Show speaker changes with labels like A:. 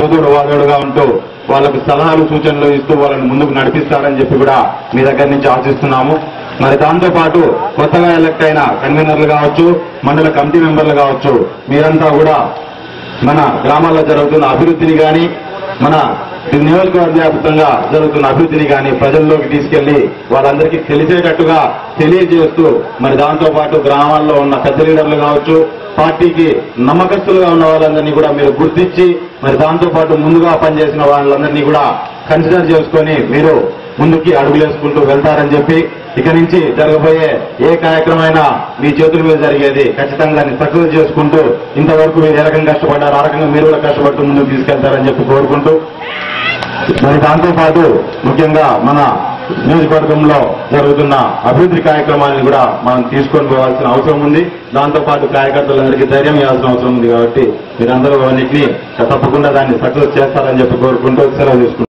A: చేదోడు వాదోడుగా ఉంటూ వాళ్ళకు సలహాలు సూచనలు ఇస్తూ వాళ్ళని ముందుకు నడిపిస్తారని చెప్పి కూడా మీ దగ్గర నుంచి ఆశిస్తున్నాము. మరి దాంతో పాటు కొత్తగా ఎలక్ట్ అయిన కన్వీనర్లు కావచ్చు మండల కమిటీ మెంబర్లు కావచ్చు మీరంతా కూడా మన గ్రామాల్లో జరుగుతున్న అభివృద్ధిని కానీ మన నియోజకవర్గ వ్యాప్తంగా జరుగుతున్న అభివృద్ధిని కానీ ప్రజల్లోకి తీసుకెళ్ళి వాళ్ళందరికీ తెలిసేటట్టుగా తెలియజేస్తూ మరి దాంతో పాటు గ్రామాల్లో ఉన్న పెద్ద లీడర్లు కావచ్చు పార్టీకి నమ్మకస్తులుగా ఉన్న వాళ్ళందరినీ కూడా మీరు గుర్తించి మరి దాంతో పాటు ముందుగా పనిచేసిన వాళ్ళందరినీ కూడా కన్సిడర్ చేసుకొని మీరు ముందుకి అడుగులేసుకుంటూ వెళ్తారని చెప్పి ఇక నుంచి జరగబోయే ఏ కార్యక్రమైనా మీ చేతుల మీద జరిగేది ఖచ్చితంగా దాన్ని సక్సెస్ చేసుకుంటూ ఇంతవరకు మీరు ఏ రకంగా కష్టపడ్డారు ఆ రకంగా మీరు కూడా కష్టపడుతూ ముందుకు తీసుకెళ్తారని చెప్పి కోరుకుంటూ మరి దాంతో పాటు ముఖ్యంగా మన నియోజకవర్గంలో జరుగుతున్న అభివృద్ధి కార్యక్రమాలను కూడా మనం తీసుకొని పోవాల్సిన అవసరం ఉంది. దాంతో పాటు కార్యకర్తలందరికీ ధైర్యం ఇవ్వాల్సిన అవసరం ఉంది కాబట్టి మీరందరూ అన్నింటినీ తప్పకుండా దాన్ని సక్సెస్ చేస్తారని చెప్పి కోరుకుంటూ సెలవు తీసుకుంటారు